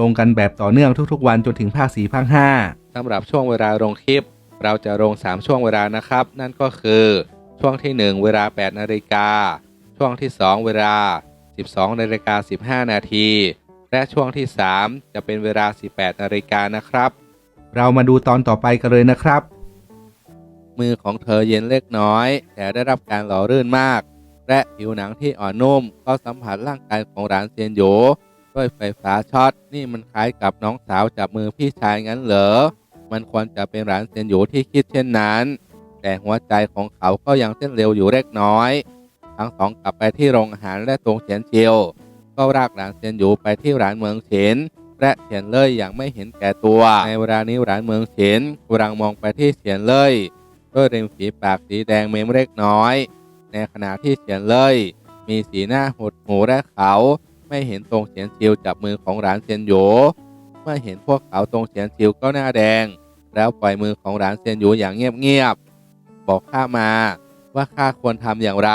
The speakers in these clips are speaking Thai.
ลงกันแบบต่อเนื่องทุกๆ วันจนถึงภาค4ภาค5สำหรับช่วงเวลาลงคลิป เราจะลง 3 ช่วงเวลานะครับ นั่นก็คือช่วงที่ 1 เวลา 8 นาฬิกา ช่วงที่ 2 เวลา 12 นาฬิกา 15 นาที และช่วงที่ 3 จะเป็นเวลา 18 นาฬิกานะครับ เรามาดูตอนต่อไปกันเลยนะครับ มือของเธอเย็นเล็กน้อย แต่ได้รับการหล่อลื่นมาก และผิวหนังที่อ่อนนุ่มก็สัมผัสร่างกายของหลานเซียนโหย ด้วยไฟฟ้าช็อตนี่มันคล้ายกับน้องสาวจับมือพี่ชายงั้นเหรอ มันควรจะเป็นหลานเซียนโหยที่คิดเช่นนั้น แต่หัวใจของเขาก็ยังเต้นเร็วอยู่เล็กน้อย ทั้งสองกลับไปที่โรงอาหารและตรงเฉียนเชียวก็รากหลานเซียนโหยไปที่ร้านเมืองเฉินและเฉียนเล่ยอย่างไม่เห็นแก่ตัว ในเวลานี้ร้านเมืองเฉินกำลังมองไปที่เฉียนเล่ยด้วยริมฝีปากสีแดงเมมเล็กน้อย ในขณะที่เฉียนเล่ยมีสีหน้าหดหูและเขา ไม่เห็นตรงเฉียนชิวจับมือของหลานเซียนโยเมื่อเห็นพวกเขาตรงเฉียนชิวก็หน้าแดง แล้วปล่อยมือของหลานเซียนโยอย่างเงียบๆบอกข้ามาว่าข้าควรทำอย่างไร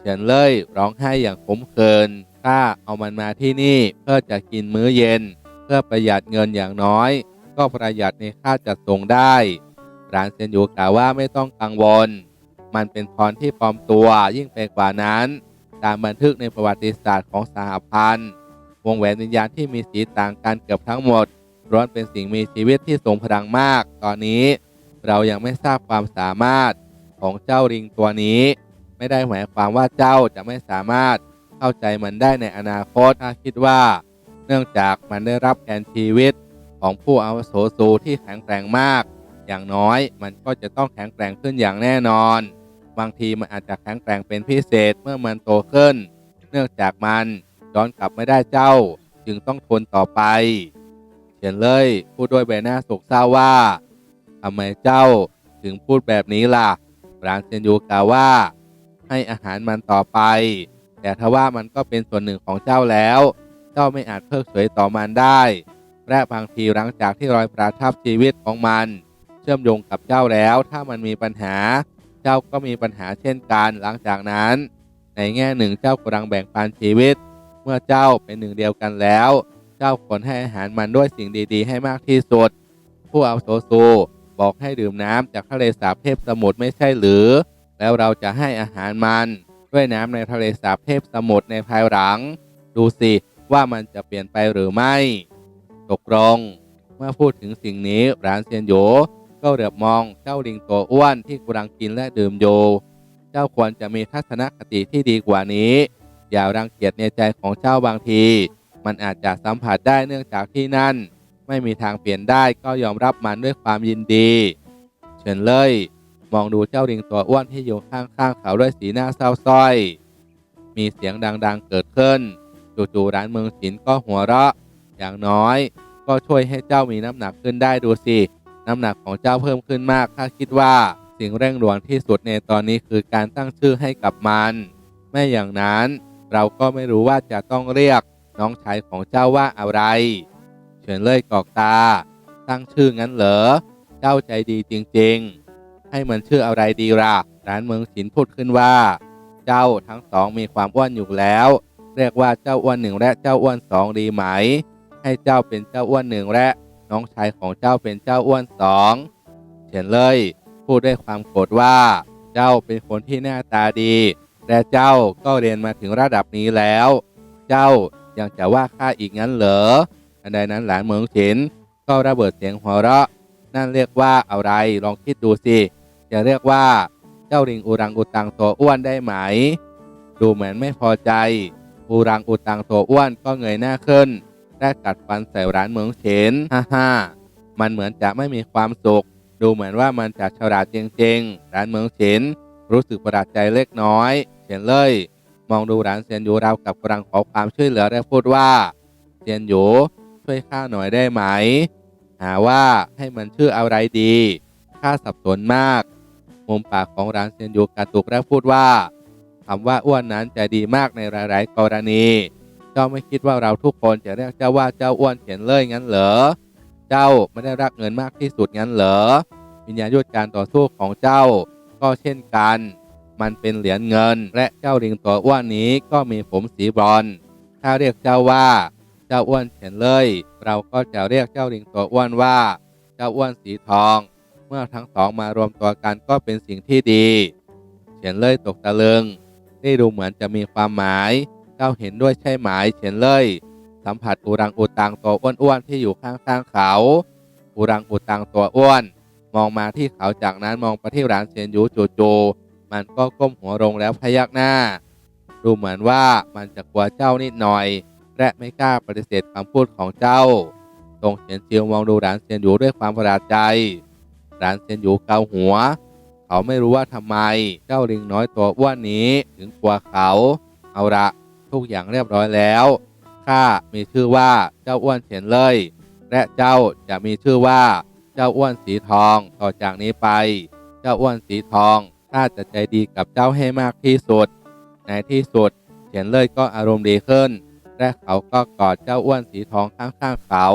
เฉียนเล่ยร้องไห้อย่างขมขื่นข้าเอามันมาที่นี่เพื่อจะกินมื้อเย็น เพื่อประหยัดเงินอย่างน้อย ก็ประหยัดในค่าจัดส่งได้ร้านเซียนโยกล่าวว่าไม่ต้องกังวล มันเป็นพรที่ปลอมตัวยิ่งไปกว่านั้น ตามบันทึกในประวัติศาสตร์ของสหพันธ์ วงแหวนวิญญาณที่มีสีต่างกันเกือบทั้งหมดล้วนเป็นสิ่งมีชีวิตที่ทรงพลังมาก ตอนนี้เรายังไม่ทราบความสามารถของเจ้าลิงตัวนี้ ไม่ได้หมายความว่าเจ้าจะไม่สามารถเข้าใจมันได้ในอนาคตถ้าคิดว่า เนื่องจากมันได้รับแทนชีวิตของผู้อาวุโสสูที่แข็งแกร่งมาก อย่างน้อยมันก็จะต้องแข็งแกร่งขึ้นอย่างแน่นอน บางทีมันอาจจะแข็งแกร่งเป็นพิเศษเมื่อมันโตขึ้น เนื่องจากมันย้อนกลับไม่ได้เจ้า จึงต้องทนต่อไปเขียนเลยพูดด้วยใบหน้าโศกเศร้าว่าทำไมเจ้าถึงพูดแบบนี้ล่ะร้านเซนยูกล่าวว่า ให้อาหารมันต่อไป แต่ทว่ามันก็เป็นส่วนหนึ่งของเจ้าแล้ว เจ้าไม่อาจเพิกเฉยต่อมันได้ และบางทีหลังจากที่รอยประทับชีวิตของมัน เชื่อมโยงกับเจ้าแล้ว ถ้ามันมีปัญหา เจ้าก็มีปัญหาเช่นกันหลังจากนั้น ในแง่หนึ่งเจ้ากำลังแบ่งปันชีวิต เมื่อเจ้าเป็นหนึ่งเดียวกันแล้ว เจ้าควรให้อาหารมันด้วยสิ่งดีๆ ให้มากที่สุด ผู้เอาโซซูบอกให้ดื่มน้ำจากทะเลสาบเทพสมุทรไม่ใช่หรือ แล้วเราจะให้อาหารมันด้วยน้ำในทะเลสาบเทพสมุทรในภายหลัง ดูสิว่ามันจะเปลี่ยนไปหรือไม่ ตกลง เมื่อพูดถึงสิ่งนี้ร้านเซียนโย ก็เหลือบมองเจ้าลิงตัวอ้วนที่กำลังกินและดื่มอยู่ เจ้าควรจะมีทัศนคติที่ดีกว่านี้ อย่ารังเกียจในใจของเจ้าบางที มันอาจจะสัมผัสได้เนื่องจากที่นั่น ไม่มีทางเปลี่ยนได้ก็ยอมรับมันด้วยความยินดี เฉินเลยมองดูเจ้าลิงตัวอ้วนที่อยู่ข้างๆเขาด้วยสีหน้าเศร้าส้อย มีเสียงดังๆเกิดขึ้น จู่ๆร้านเมืองศิลก็หัวเราะ อย่างน้อย ก็ช่วยให้เจ้ามีน้ำหนักขึ้นได้ดูสิ น้ำหนักของเจ้าเพิ่มขึ้นมากถ้าคิดว่าสิ่งเร่งด่วนที่สุดในตอนนี้คือการตั้งชื่อให้กับมัน ไม่อย่างนั้นเราก็ไม่รู้ว่าจะต้องเรียกน้องชายของเจ้าว่าอะไร เฉินเล่ยกอกตา ตั้งชื่องั้นเหรอ เจ้าใจดีจริงๆ ให้มันชื่ออะไรดีล่ะร้านเมืองศิลป์พูดขึ้นว่า เจ้าทั้งสองมีความอ้วนอยู่แล้ว เรียกว่าเจ้าอ้วนหนึ่งและเจ้าอ้วนสองดีไหม ให้เจ้าเป็นเจ้าอ้วนหนึ่งและ น้องชายของเจ้าเป็นเจ้าอ้วนสองเฉียนเลยพูดด้วยความโกรธว่า เจ้าเป็นคนที่หน้าตาดี และเจ้าก็เรียนมาถึงระดับนี้แล้ว เจ้ายังจะว่าข้าอีกงั้นเหรออันใดนั้นหลานเมืองฉินก็ระเบิดเสียงหัวเราะ นั่นเรียกว่าอะไรลองคิดดูสิจะเรียกว่าเจ้าลิงอุรังอุตังตัวอ้วนได้ไหม ดูเหมือนไม่พอใจอูรังอุตังตัวอ้วนก็เงยหน้าขึ้น และกัดฟันใส่ร้านเมืองเฉินฮ่าฮ่ามันเหมือนจะไม่มีความสุข ดูเหมือนว่ามันจะฉลาดจริงๆ ร้านเมืองเฉินรู้สึกประหลาดใจเล็กน้อยเฉินเลย มองดูร้านเซียนหยูราวกับกำลังขอความช่วยเหลือและพูดว่าเซียนหยูช่วยข้าหน่อยได้ไหม หาว่าให้มันชื่ออะไรดีข้าสับสนมาก มุมปากของร้านเซียนยูกระตุกและพูดว่าคำว่าอ้วนนั้นจะดีมากในหลาย ๆ กรณี เจ้าไม่คิดว่าเราทุกคนจะเรียกเจ้าว่าเจ้าอ้วนเขียนเลยงั้นเหรอ เจ้าไม่ได้รักเงินมากที่สุดงั้นเหรอ วิญญาณยุทธการต่อสู้ของเจ้า ก็เช่นกัน มันเป็นเหรียญเงิน และเจ้าลิงตัวอ้วนนี้ก็มีผมสีบรอน ถ้าเรียกเจ้าว่า เจ้าอ้วนเขียนเลย เราก็จะเรียกเจ้าลิงตัวอ้วนว่า เจ้าอ้วนสีทอง เมื่อทั้งสองมารวมตัวกันก็เป็นสิ่งที่ดี เขียนเลยตกตะลึงนี่ดูเหมือนจะมีความหมาย จ้าเห็นด้วยใช่ไหมเขียนเลย สัมผัสอุรังอุตังตัวอ้วนๆที่อยู่ข้างๆเขา อุรังอุตังตัวอ้วน มองมาที่เขาจากนั้นมองไปที่ร้านเซียนยูจู่ๆมันก็ก้มหัวลงแล้วพยักหน้า ดูเหมือนว่ามันจะกลัวเจ้านิดหน่อย และไม่กล้าปฏิเสธคำพูดของเจ้าตรงเฉียนเจียวมองดูร้านเซียนยูด้วยความประหลาดใจร้านเซียนยูเกาหัว เขาไม่รู้ว่าทำไมเจ้าลิงน้อยตัวอ้วนนี้ถึงกลัวเขา เอาละ ทุกอย่างเรียบร้อยแล้วข้ามีชื่อว่าเจ้าอ้วนเฉียนเลย และเจ้าจะมีชื่อว่าเจ้าอ้วนสีทองต่อจากนี้ไป เจ้าอ้วนสีทองข้าจะใจดีกับเจ้าให้มากที่สุด ในที่สุดเฉียนเลยก็อารมณ์ดีขึ้น และเขาก็กอดเจ้าอ้วนสีทองข้างๆเขา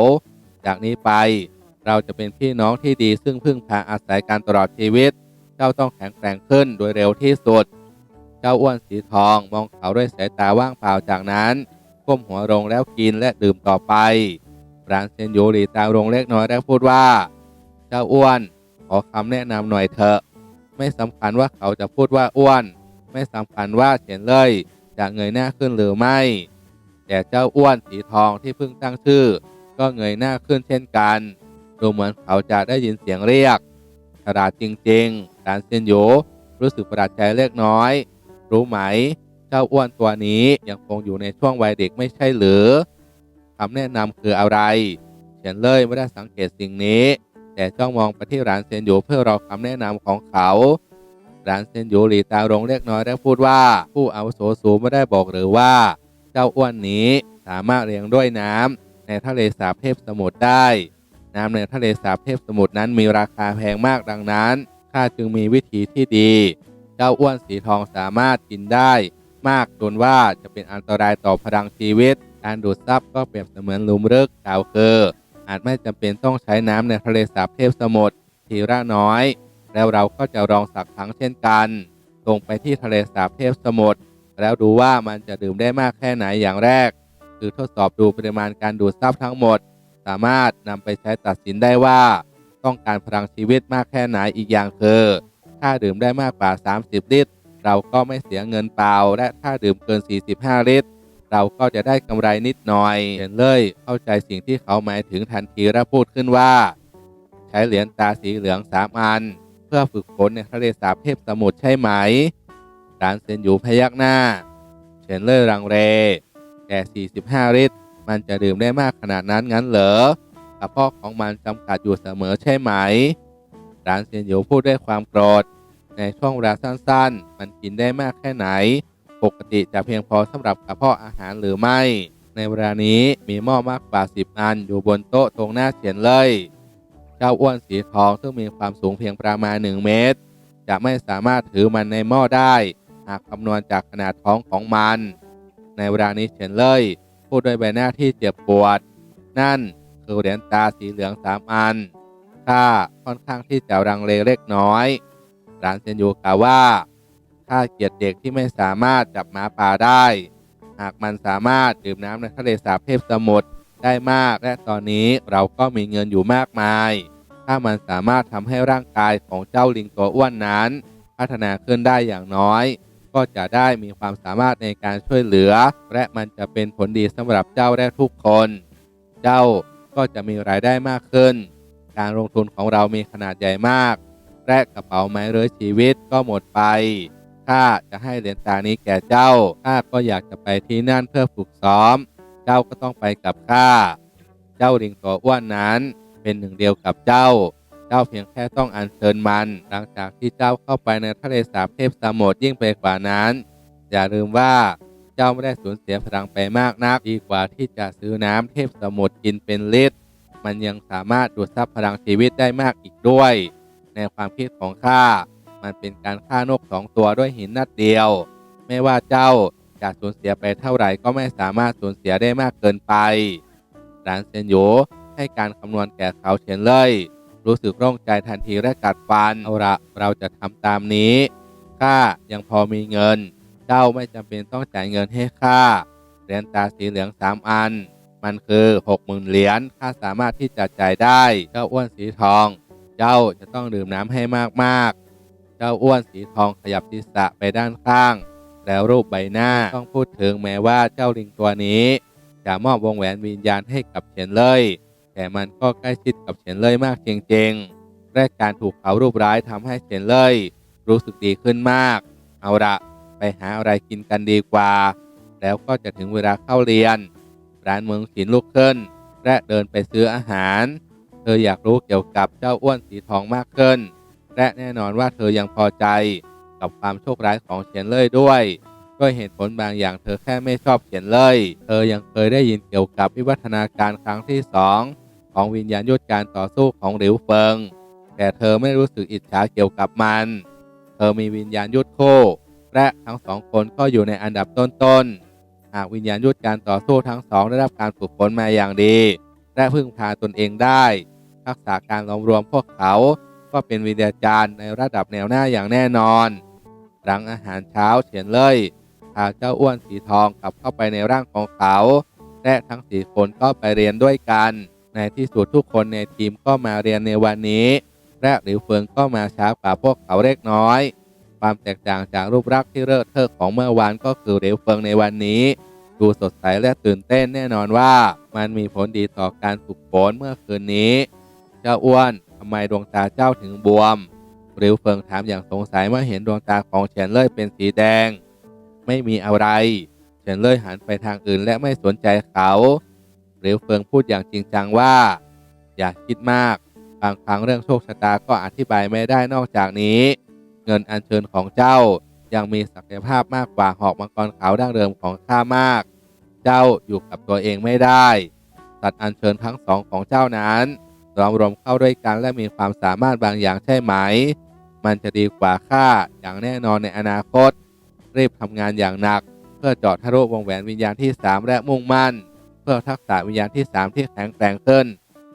จากนี้ไป เราจะเป็นพี่น้องที่ดีซึ่งพึ่งพาอาศัยกันตลอดชีวิต เจ้าต้องแข็งแกร่งขึ้นโดยเร็วที่สุด เจ้าอ้วนสีทองมองเขาด้วยสายตาว่างเปล่าจากนั้นก้มหัวลงแล้วกินและดื่มต่อไปรานเซนโยหลีตาลงเล็กน้อยแล้วพูดว่า เจ้าอ้วน ขอคำแนะนำหน่อยเถอะ ไม่สำคัญว่าเขาจะพูดว่าอ้วน ไม่สำคัญว่าเฉียนเลยจะเงยหน้าขึ้นหรือไม่ แต่เจ้าอ้วนสีทองที่เพิ่งตั้งชื่อ ก็เงยหน้าขึ้นเช่นกันดูเหมือนเขาจะได้ยินเสียงเรียกฉลาดจริงๆรานเซนโยรู้สึกประหลาดใจเล็กน้อย รู้ไหม เจ้าอ้วนตัวนี้ยังคงอยู่ในช่วงวัยเด็กไม่ใช่หรือคำแนะนำคืออะไร เฉียนเล่ยไม่ได้สังเกตสิ่งนี้ แต่จ้องมองไปที่ร้านเซนโยเพื่อรอคำแนะนำของเขาร้านเซนโยหลีตาลงเล็กน้อยและพูดว่า ผู้อาวุโสสูงไม่ได้บอกหรือว่า เจ้าอ้วนนี้สามารถเลี้ยงด้วยน้ำในทะเลสาบเทพสมุทรได้น้ำในทะเลสาบเทพสมุทรนั้นมีราคาแพงมากดังนั้นข้าจึงมีวิธีที่ดี เจ้าอ้วนสีทองสามารถกินได้ มากจนว่าจะเป็นอันตรายต่อพลังชีวิต การดูดซับก็เปรียบเสมือนลุมลึกกล่าวคืออาจไม่จำเป็นต้องใช้น้ำในทะเลสาบเทพสมุทรทีละน้อย แล้วเราก็จะลองสักครั้งเช่นกันลงไปที่ทะเลสาบเทพสมุทรแล้วดูว่ามันจะดื่มได้มากแค่ไหนอย่างแรก คือทดสอบดูปริมาณการดูดซับทั้งหมด สามารถนำไปใช้ตัดสินได้ว่า ต้องการพลังชีวิตมากแค่ไหนอีกอย่างคือ ถ้าดื่มได้มากกว่า 30 ลิตร เราก็ไม่เสียเงินเปล่า และถ้าดื่มเกิน 45 ลิตร เราก็จะได้กำไรนิดหน่อย เห็นเลยเข้าใจสิ่งที่เขาหมายถึงทันทีและพูดขึ้นว่า ใช้เหรียญตาสีเหลืองสามอัน เพื่อฝึกฝนในทะเลสาบเทพสมุทรใช่ไหมร้านเซนอยู่พยักหน้าเชนเลอร์รังเรแก่45 ลิตร มันจะดื่มได้มากขนาดนั้นงั้นเหรอกระเพาะของมันจำกัดอยู่เสมอใช่ไหม ร้านเซียนหยูพูดด้วยความโกรธ ในช่วงเวลาสั้นๆ มันกินได้มากแค่ไหน ปกติจะเพียงพอสำหรับกระเพาะอาหารหรือไม่ ในเวลานี้มีหม้อมากกว่า10อันอยู่บนโต๊ะตรงหน้าเฉียนเลย เจ้าอ้วนสีทองซึ่งมีความสูงเพียงประมาณ1เมตร จะไม่สามารถถือมันในหม้อได้ หากคำนวณจากขนาดท้องของมัน ในเวลานี้เฉียนเลยพูดด้วยใบหน้าที่เจ็บปวด นั่นคือเหรียญตาสีเหลืองสามอัน ข้าค่อนข้างที่จะรังเลเล็กน้อยร้านเซนยูกล่าวว่าข้าเกลียดเด็กที่ไม่สามารถจับหมาป่าได้ หากมันสามารถดื่มน้ำในทะเลสาบเทพสมุทรได้มาก และตอนนี้เราก็มีเงินอยู่มากมาย ถ้ามันสามารถทำให้ร่างกายของเจ้าลิงตัวอ้วนนั้น พัฒนาขึ้นได้อย่างน้อย ก็จะได้มีความสามารถในการช่วยเหลือ และมันจะเป็นผลดีสำหรับเจ้าและทุกคน เจ้าก็จะมีรายได้มากขึ้น การลงทุนของเรามีขนาดใหญ่มาก และกระเป๋าไม้เรื้อยชีวิตก็หมดไปข้าจะให้เหรียญตานี้แก่เจ้าข้าก็อยากจะไปที่นั่นเพื่อฝึกซ้อม เจ้าก็ต้องไปกับข้า เจ้าลิงตัวอ้วนนั้นเป็นหนึ่งเดียวกับเจ้า เจ้าเพียงแค่ต้องอัญเชิญมัน หลังจากที่เจ้าเข้าไปในทะเลสาบเทพสมุทรยิ่งไปกว่านั้น อย่าลืมว่าเจ้าไม่ได้สูญเสียพลังไปมากนัก ดีกว่าที่จะซื้อน้ำเทพสมุทรกินเป็นลิตร มันยังสามารถดูดซับพลังชีวิตได้มากอีกด้วย ในความคิดของข้ามันเป็นการฆ่านกสองตัวด้วยหินนัดเดียว ไม่ว่าเจ้าจะสูญเสียไปเท่าไหร่ก็ไม่สามารถสูญเสียได้มากเกินไปหลานเซนโยให้การคำนวณแก่เขาเฉียนเลย รู้สึกโล่งใจทันทีและกัดฟันเอาละเราจะทำตามนี้ข้ายังพอมีเงิน เจ้าไม่จำเป็นต้องจ่ายเงินให้ข้าเหรียญตาสีเหลืองสามอัน มันคือหกหมื่นเหรียญข้าสามารถที่จะจ่ายได้ เจ้าอ้วนสีทอง เจ้าจะต้องดื่มน้ำให้มากๆ เจ้าอ้วนสีทองขยับศีรษะไปด้านข้าง แล้วรูปใบหน้าต้องพูดถึงแม้ว่าเจ้าลิงตัวนี้ จะมอบวงแหวนวิญญาณให้กับเฉียนเลย แต่มันก็ใกล้ชิดกับเฉียนเลยมากจริงๆและการถูกเขารูปร้ายทำให้เฉียนเลย รู้สึกดีขึ้นมาก เอาละไปหาอะไรกินกันดีกว่า แล้วก็จะถึงเวลาเข้าเรียน ร้านเมืองศิลลุกขึ้น และเดินไปซื้ออาหาร เธออยากรู้เกี่ยวกับเจ้าอ้วนสีทองมากขึ้น และแน่นอนว่าเธอยังพอใจกับความโชคร้ายของเฉียนเล่ยด้วยด้วยเหตุผลบางอย่างเธอแค่ไม่ชอบเฉียนเลย เธอยังเคยได้ยินเกี่ยวกับวิวัฒนาการครั้งที่สองของวิญญาณยุทธการต่อสู้ของหลิวเฟิง แต่เธอไม่รู้สึกอิจฉาเกี่ยวกับมัน เธอมีวิญญาณยุทธโคและทั้งสองคนก็อยู่ในอันดับต้นๆากวิญญาณยุทธการต่อสู้ทั้งสองได้รับการฝึกฝนมาอย่างดี และพึ่งพาตนเองได้ ทักษะการรวมรวมพวกเขาก็เป็นวิทยาจารย์ในระดับแนวหน้าอย่างแน่นอน หลังอาหารเช้าเฉียนเลยพาเจ้าอ้วนสีทองกลับเข้าไปในร่างของเขา และทั้งสี่คนก็ไปเรียนด้วยกัน ในที่สุดทุกคนในทีมก็มาเรียนในวันนี้ และหลิวเฟิงก็มาช้ากว่าพวกเขาเล็กน้อย ความแตกต่างจากรูปลักษณ์ที่เลิศเทอของเมื่อวานก็คือเหลวเฟิงในวันนี้ ดูสดใสและตื่นเต้นแน่นอนว่ามันมีผลดีต่อการฝึกฝนเมื่อคืนนี้ เจ้าอ้วนทำไมดวงตาเจ้าถึงบวมหลิวเฟิงถามอย่างสงสัยเมื่อเห็นดวงตาของเฉียนเล่ยเป็นสีแดง ไม่มีอะไรเฉียนเล่ยหันไปทางอื่นและไม่สนใจเขาหลิวเฟิงพูดอย่างจริงจังว่า อย่าคิดมาก บางครั้งเรื่องโชคชะตาก็อธิบายไม่ได้นอกจากนี้ เงินอัญเชิญของเจ้า ยังมีศักยภาพมากกว่าหอกมังกรขาวดั้งเดิมของข้ามาก เจ้าอยู่กับตัวเองไม่ได้ สัตว์อัญเชิญทั้งสองของเจ้านั้นรวมรวมเข้าด้วยกันและมีความสามารถบางอย่างใช่ไหม มันจะดีกว่าข้าอย่างแน่นอนในอนาคต รีบทำงานอย่างหนัก เพื่อจาะทะลุวงแหวนวิญญาณที่ 3 และมุ่งมั่น เพื่อทักษะวิญญาณที่ 3 ที่แข็งแกร่งขึ้น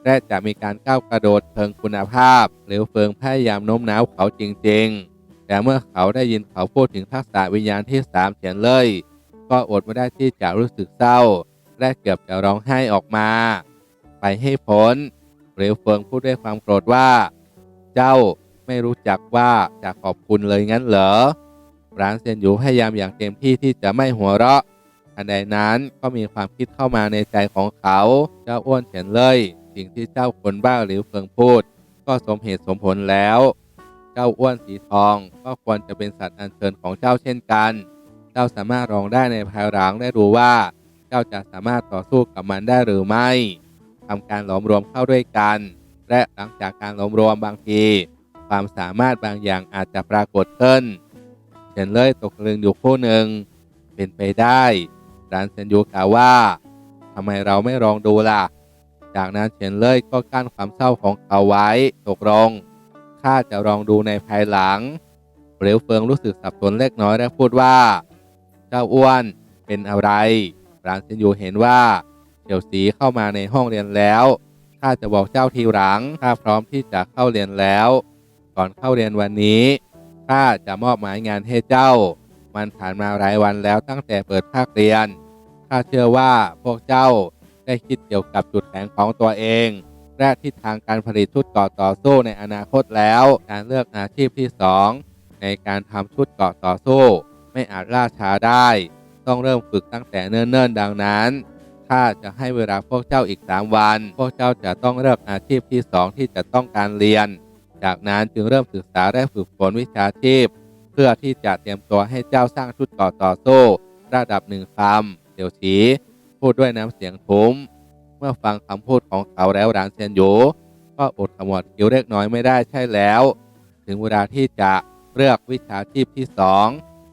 และจะมีการก้าวกระโดดเชิงคุณภาพ หรือเฟิงพยายามโน้มน้าวเขาจริง ๆ แต่เมื่อเขาได้ยินเขาพูดถึงทักษะวิญญาณที่3เขียนเลย ก็อดไม่ได้ที่จะรู้สึกเศร้า และเกือบจะร้องไห้ออกมา ไปให้พ้นเหลวเฟิงพูดด้วยความโกรธว่า เจ้าไม่รู้จักว่าจะขอบคุณเลยงั้นเหรอร้านเซียนหยูพยายามอย่างเต็มที่ที่จะไม่หัวเราะทันใดนั้นก็มีความคิดเข้ามาในใจของเขาเจ้าอ้วนเฉียนเลย สิ่งที่เจ้าคนบ้าหรือเฟิงพูด ก็สมเหตุสมผลแล้ว เจ้าอ้วนสีทอง ก็ควรจะเป็นสัตว์อันเชิญของเจ้าเช่นกัน เจ้าสามารถรองได้ในภายหลังได้รู้ว่า เจ้าจะสามารถต่อสู้กับมันได้หรือไม่ทำการหลอมรวมเข้าด้วยกัน และหลังจากการหลอมรวมบางที ความสามารถบางอย่างอาจจะปรากฏขึ้นเฉินเลยตกลึงอยู่คู่หนึ่ง เป็นไปได้ร้านเซนยูกล่าวว่าทำไมเราไม่ลองดูล่ะ จากนั้นเฉินเลยก็กั้นความเศร้าของเขาไว้ตกลง ข้าจะลองดูในภายหลังเปลวเฟิงรู้สึกสับสนเล็กน้อยและพูดว่า เจ้าอ้วนเป็นอะไรร้านเซนยูเห็นว่าเฉียวสีเข้ามาในห้องเรียนแล้วข้าจะบอกเจ้าทีหลังข้าพร้อมที่จะเข้าเรียนแล้ว ก่อนเข้าเรียนวันนี้ข้าจะมอบหมายงานให้เจ้า มันผ่านมาหลายวันแล้วตั้งแต่เปิดภาคเรียนข้าเชื่อว่าพวกเจ้าได้คิดเกี่ยวกับจุดแข็งของตัวเอง และทิศทางการผลิตชุดเกาะต่อสู้ในอนาคตแล้ว การเลือกอาชีพที่สองในการทำชุดเกาะต่อสู้ ไม่อาจล่าช้าได้ ต้องเริ่มฝึกตั้งแต่เนิ่นๆดังนั้นถ้าจะให้เวลาพวกเจ้าอีก 3 วัน พวกเจ้าจะต้องเลือกอาชีพที่ 2 ที่จะต้องการเรียน จากนั้นจึงเริ่มศึกษาและฝึกฝนวิชาชีพ เพื่อที่จะเตรียมตัวให้เจ้าสร้างชุดต่อต่อสู้ระดับหนึ่งคำเดี๋ยวฉีพูดด้วยน้ำเสียงทุ้ม มื่อฟังคำพูดของเขาแล้วรานเซียนโยก็อดขมวดคิ้วเล็กน้อยไม่ได้ใช่แล้ว ถึงเวลาที่จะเลือกวิชาชีพที่สอง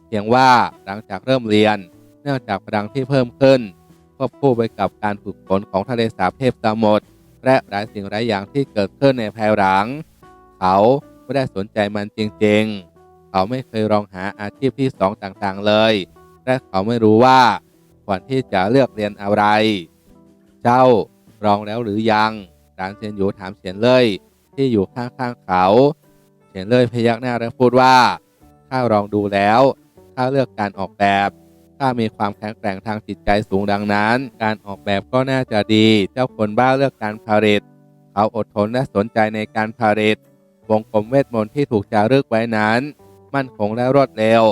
เพียงว่าหลังจากเริ่มเรียน เนื่องจากพลังที่เพิ่มขึ้นควบคู่ไปกับการฝึกฝนของทะเลสาบเทพสมุทรและหลายสิ่งหลายอย่างที่เกิดขึ้นในภายหลัง เขาไม่ได้สนใจมันจริงๆ เขาไม่เคยลองหาอาชีพที่สองต่างๆเลย และเขาไม่รู้ว่าควรที่จะเลือกเรียนอะไร เจ้าลองแล้วหรือยังรานเซียนหยูถามเฉียนเล่ยที่อยู่ข้างๆเขาเฉียนเล่ยพยักหน้าและพูดว่าข้าลองดูแล้วข้าเลือกการออกแบบข้ามีความแข็งแกร่งทางจิตใจสูงดังนั้น การออกแบบก็น่าจะดี เจ้าคนบ้าเลือกการผลิตเขาอดทนและสนใจในการผลิตวงกลมเวทมนต์ที่ถูกจารึกไว้นั้น มั่นคงและรวดเร็ว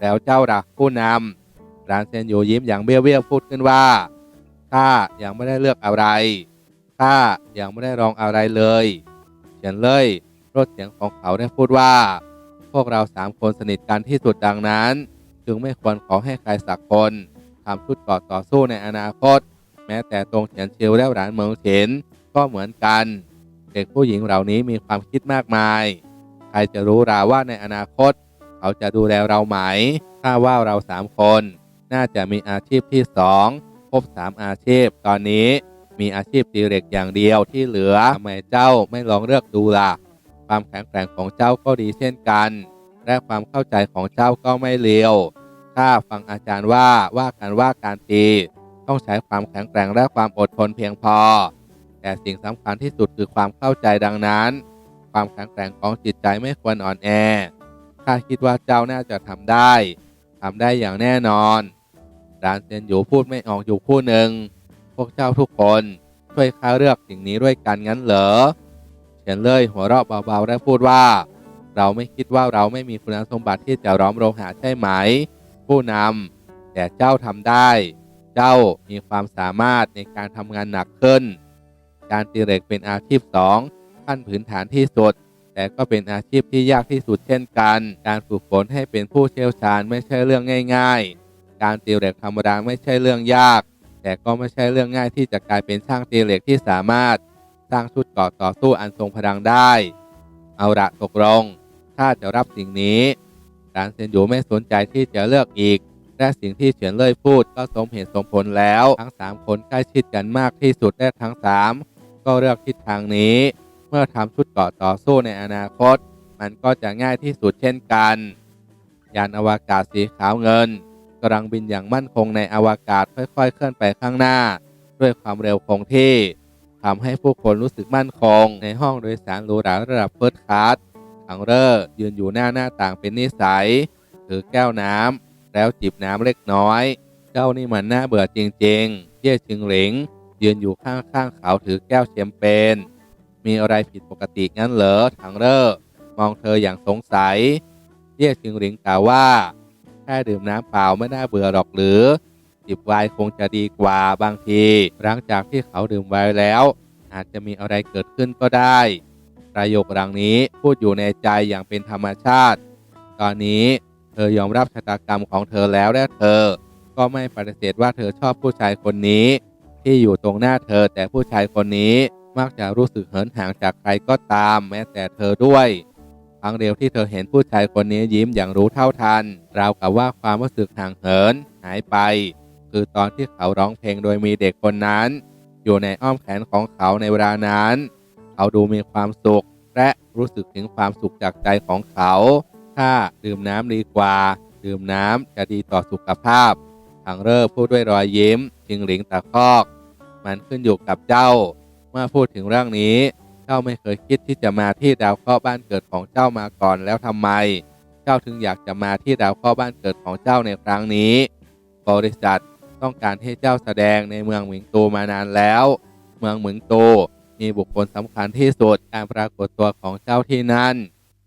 แล้วเจ้าหลักผู้นำรานเซนอยู่ยิ้มอย่างเบี้ยวเบี้ยวๆพูดขึ้นว่า ข้ายังไม่ได้เลือกอะไรข้ายังไม่ได้ลองอะไรเลยเฉียนเลยลดเสียงของเขาได้พูดว่า พวกเราสามคนสนิทกันที่สุดดังนั้น จึงไม่ควรขอให้ใครสักคนทำชุดกราะต่อสู้ในอนาคต แม้แต่ตรงเฉียนเชียวและหลานเมืองเฉินก็เหมือนกัน เด็กผู้หญิงเหล่านี้มีความคิดมากมาย ใครจะรู้ราว่าในอนาคต เขาจะดูแลเราไหม ถ้าว่าเราสามคน น่าจะมีอาชีพที่สอง ครบสามอาชีพ ตอนนี้มีอาชีพตีเหล็กอย่างเดียวที่เหลือทำไมเจ้าไม่ลองเลือกดูล่ะ ความแข็งแกร่งของเจ้าก็ดีเช่นกัน และความเข้าใจของเจ้าก็ไม่เลวถ้าฟังอาจารย์ว่าว่ากันว่าการตีต้องใช้ความแข็งแกร่งและความอดทนเพียงพอ แต่สิ่งสำคัญที่สุดคือความเข้าใจดังนั้น ความแข็งแกร่งของจิตใจไม่ควรอ่อนแอข้าคิดว่าเจ้าน่าจะทำได้ทำได้อย่างแน่นอน ดานเซียนอยู่พูดไม่ออกอยู่คู่หนึ่ง พวกเจ้าทุกคนช่วยข้าเลือกสิ่งนี้ด้วยกันงั้นเหรอเฉียนเลยหัวเราะเบาๆและพูดว่า เราไม่คิดว่าเราไม่มีคุณสมบัติที่จะร้อมโรงหาใช่ไหม ผู้นำแต่เจ้าทำได้ เจ้ามีความสามารถในการทำงานหนักขึ้น การตีเหล็กเป็นอาชีพสองขั้นพื้นฐานที่สุด แต่ก็เป็นอาชีพที่ยากที่สุดเช่นกัน การฝึกฝนให้เป็นผู้เชี่ยวชาญไม่ใช่เรื่องง่าย ๆ การตีเหล็กธรรมดาไม่ใช่เรื่องยาก แต่ก็ไม่ใช่เรื่องง่ายที่จะกลายเป็นช่างตีเหล็กที่สามารถ สร้างชุดเกราะต่อสู้อันทรงพลังได้ เอาละตกลงถ้าจะรับสิ่งนี้ดานเซนอยู่ไม่สนใจที่จะเลือกอีก และสิ่งที่เฉียนเล่ยพูดก็สมเหตุสมผลแล้ว ทั้งสามคนใกล้ชิดกันมากที่สุดและทั้งสามก็เลือกทิศทางนี้ เมื่อทำชุดเกราะต่อสู้ในอนาคต มันก็จะง่ายที่สุดเช่นกัน ยานอวกาศสีขาวเงิน กำลังบินอย่างมั่นคงในอวกาศค่อยๆ เคลื่อนไปข้างหน้า ด้วยความเร็วคงที่ทำให้ผู้คนรู้สึกมั่นคง ในห้องโดยสารหรูหราระดับเฟิร์สคลาสถังเร่อยืนอยู่หน้าหน้าต่างเป็นนิสัย ถือแก้วน้ำแล้วจิบน้ำเล็กน้อย เจ้านี่มันน่าเบื่อจริงๆ เย่ชิงหลิง ยืนอยู่ข้างๆเขาถือแก้วแชมเปญมีอะไรผิดปกติงั้นเหรอถังเร่อมองเธออย่างสงสัย เย่ชิงหลิงกล่าวว่า ค่ดื่มน้ำเปล่าไม่น่าเบื่อหรอกหรือจิบไวน์คงจะดีกว่าบางที หลังจากที่เขาดื่มไวน์แล้ว อาจจะมีอะไรเกิดขึ้นก็ได้ ประโยคหลังนี้พูดอยู่ในใจอย่างเป็นธรรมชาติ ตอนนี้เธอยอมรับชะตากรรมของเธอแล้วและเธอ ก็ไม่ปฏิเสธว่าเธอชอบผู้ชายคนนี้ ที่อยู่ตรงหน้าเธอแต่ผู้ชายคนนี้มักจะรู้สึกเหินห่างจากใครก็ตามแม้แต่เธอด้วย ครั้งเดียวที่เธอเห็นผู้ชายคนนี้ยิ้มอย่างรู้เท่าทัน ราวกับว่าความรู้สึกห่างเหินหายไป คือตอนที่เขาร้องเพลงโดยมีเด็กคนนั้น อยู่ในอ้อมแขนของเขาในเวลานั้น เขาดูมีความสุข และรู้สึกถึงความสุขจากใจของเขา ถ้าดื่มน้ำดีกว่า ดื่มน้ำจะดีต่อสุขภาพทางเริ่พูดด้วยรอยยิ้มจิงหลิงตะคอก มันขึ้นอยู่กับเจ้า เมื่อพูดถึงเรื่องนี้ จ้าไม่เคยคิดที่จะมาที่ดาวเคราะห์บ้านเกิดของเจ้ามาก่อนแล้วทำไม เจ้าถึงอยากจะมาที่ดาวเคราะห์บ้านเกิดของเจ้าในครั้งนี้ บริษัทต้องการให้เจ้าแสดงในเมืองหมิงตูมานานแล้ว เมืองหมิงตูมีบุคคลสำคัญที่สุดการปรากฏตัวของเจ้าที่นั่น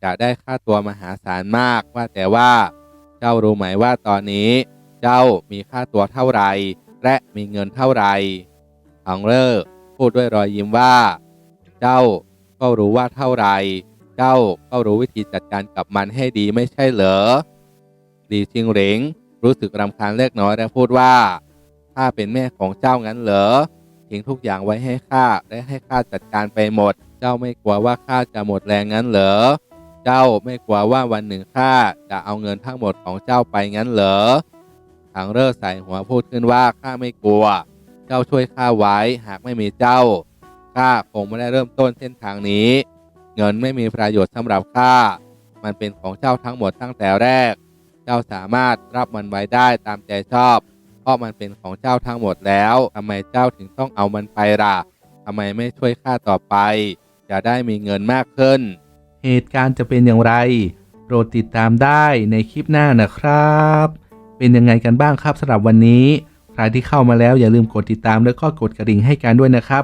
จะได้ค่าตัวมหาศาลมากว่าแต่ว่า เจ้ารู้ไหมว่าตอนนี้ เจ้ามีค่าตัวเท่าไหร่และมีเงินเท่าไหร่ฮังเลอร์พูดด้วยรอยยิ้มว่า เจ้าก็รู้ว่าเท่าไร เจ้าก็รู้วิธีจัดการกับมันให้ดีไม่ใช่เหรอดีชิงเหริงรู้สึกรำคาญเล็กน้อยและพูดว่าข้าเป็นแม่ของเจ้างั้นเหรอทิ้งทุกอย่างไว้ให้ข้าและให้ข้าจัดการไปหมด เจ้าไม่กลัวว่าข้าจะหมดแรงงั้นเหรอ เจ้าไม่กลัวว่าวันหนึ่งข้าจะเอาเงินทั้งหมดของเจ้าไปงั้นเหรอถังเลิกใส่หัวพูดขึ้นว่าข้าไม่กลัว เจ้าช่วยข้าไว้หากไม่มีเจ้า ข้าคงไม่ได้เริ่มต้นเส้นทางนี้ เงินไม่มีประโยชน์สำหรับข้า มันเป็นของเจ้าทั้งหมดตั้งแต่แรก เจ้าสามารถรับมันไว้ได้ตามใจชอบ เพราะมันเป็นของเจ้าทั้งหมดแล้วทำไมเจ้าถึงต้องเอามันไปล่ะทำไมไม่ช่วยข้าต่อไป จะได้มีเงินมากขึ้น เหตุการณ์จะเป็นอย่างไร โปรดติดตามได้ในคลิปหน้านะครับ เป็นยังไงกันบ้างครับสำหรับวันนี้ ใครที่เข้ามาแล้วอย่าลืมกดติดตามแล้วก็กดกระดิ่งให้กันด้วยนะครับ